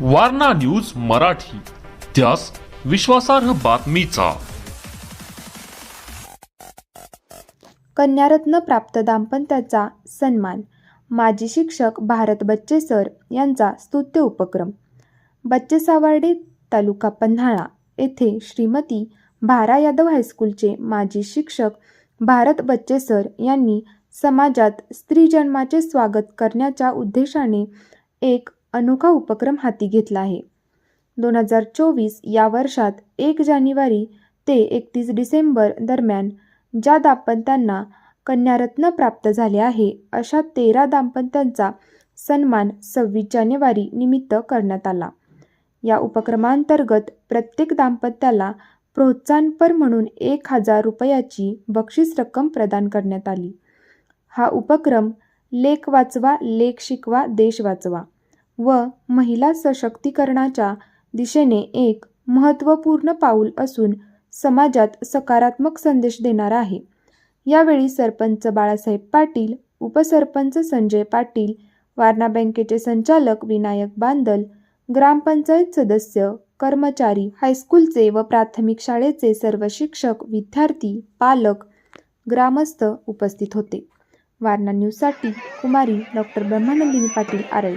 Warna news Marathi. त्यास विश्वासार्ह बातमीचा. कन्यारत्न प्राप्त दाम्पत्याचा सन्मान. माजी शिक्षक भारत बच्चे सर यांचा स्तुत्य उपक्रम. बच्चे सावर्डे तालुका पन्हाळा येथे श्रीमती भारा यादव हायस्कूलचे माजी शिक्षक भारत बच्चे सर यांनी समाजात स्त्री जन्माचे स्वागत करण्याच्या उद्देशाने एक अनोखा उपक्रम हाती घेतला आहे. दोन हजार चोवीस या वर्षात एक जानेवारी ते एकतीस डिसेंबर दरम्यान ज्या दाम्पत्यांना कन्यारत्न प्राप्त झाले आहे अशा तेरा दाम्पत्यांचा सन्मान सव्वीस जानेवारी निमित्त करण्यात आला. या उपक्रमांतर्गत प्रत्येक दाम्पत्याला प्रोत्साहनपर म्हणून एक हजार रुपयाची बक्षीस रक्कम प्रदान करण्यात आली. हा उपक्रम लेख वाचवा लेख शिकवा देश वाचवा. व महिला सशक्तीकरणाच्या दिशेने एक महत्त्वपूर्ण पाऊल असून समाजात सकारात्मक संदेश देणारा आहे. यावेळी सरपंच बाळासाहेब पाटील उपसरपंच संजय पाटील वारणा बँकेचे संचालक विनायक बांदल ग्रामपंचायत सदस्य कर्मचारी हायस्कूलचे व प्राथमिक शाळेचे सर्व शिक्षक विद्यार्थी पालक ग्रामस्थ उपस्थित होते. वारणा न्यूजसाठी कुमारी doctor Brahmanandini Patil Arali